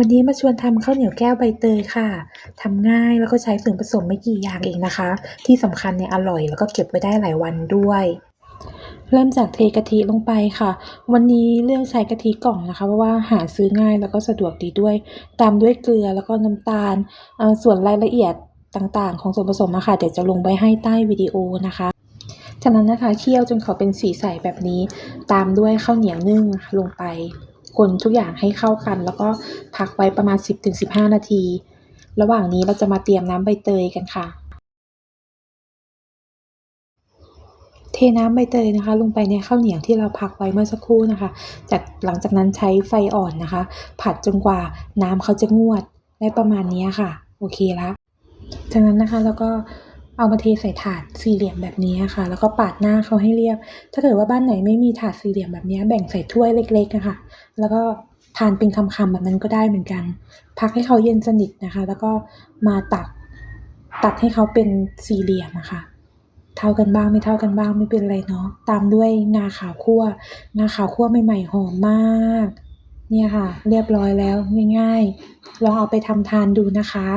วันนี้มาชวนทำข้าวเหนียวแก้วใบเตยค่ะทำง่ายแล้วก็ใช้ส่วนผสมไม่กี่อย่างเองนะคะ ที่สำคัญเนี่ยอร่อยแล้วก็เก็บไว้ได้หลายวันด้วย เริ่มจากเทกะทิลงไปค่ะ วันนี้เลือกใช้กะทิกล่องนะคะ เพราะว่าหาซื้อง่ายแล้วก็สะดวกดีด้วย ตามด้วยเกลือแล้วก็น้ำตาล ส่วนรายละเอียดต่างๆ ของส่วนผสมอะค่ะเดี๋ยวจะลงไว้ให้ใต้วิดีโอนะคะจากนั้นนะคะเคี่ยวจนเขาเป็นสีใสแบบนี้ ตามด้วยข้าวเหนียวนึ่งลงไป คนทุกอย่างให้เข้ากัน แล้วก็พักไว้ประมาณ 10-15 นาที ระหว่างนี้เราจะมาเตรียมน้ำใบเตยกันค่ะ เทน้ำใบเตยนะคะ ลงไปในข้าวเหนียวที่เราพักไว้เมื่อสักครู่นะคะ จากหลังจากนั้นใช้ไฟอ่อนนะคะ ผัดจนกว่าน้ำเขาจะงวดได้ประมาณนี้ค่ะ โอเคละจากนั้นนะคะแล้วก็ เอามาเทใส่ถาดสี่เหลี่ยมแบบนี้ค่ะ แล้วก็ปาดหน้าเขาให้เรียบ ถ้าเกิดว่าบ้านไหนไม่มีถาดสี่เหลี่ยมแบบนี้แบ่งใส่ถ้วยเล็กๆนะคะแล้วก็ทานเป็นคำๆแบบนั้นก็ได้เหมือนกัน พักให้เขาเย็นสนิทนะคะ แล้วก็มาตักตัดให้เขาเป็นสี่เหลี่ยมอะค่ะเท่ากันบ้างไม่เท่ากันบ้างไม่เป็นไรเนาะตามด้วยงาขาวคั่วงาขาวคั่วใหม่ๆหอมมาก เนี่ยค่ะ เรียบร้อยแล้วง่าย ๆ ลองเอาไปทำทานดูนะคะ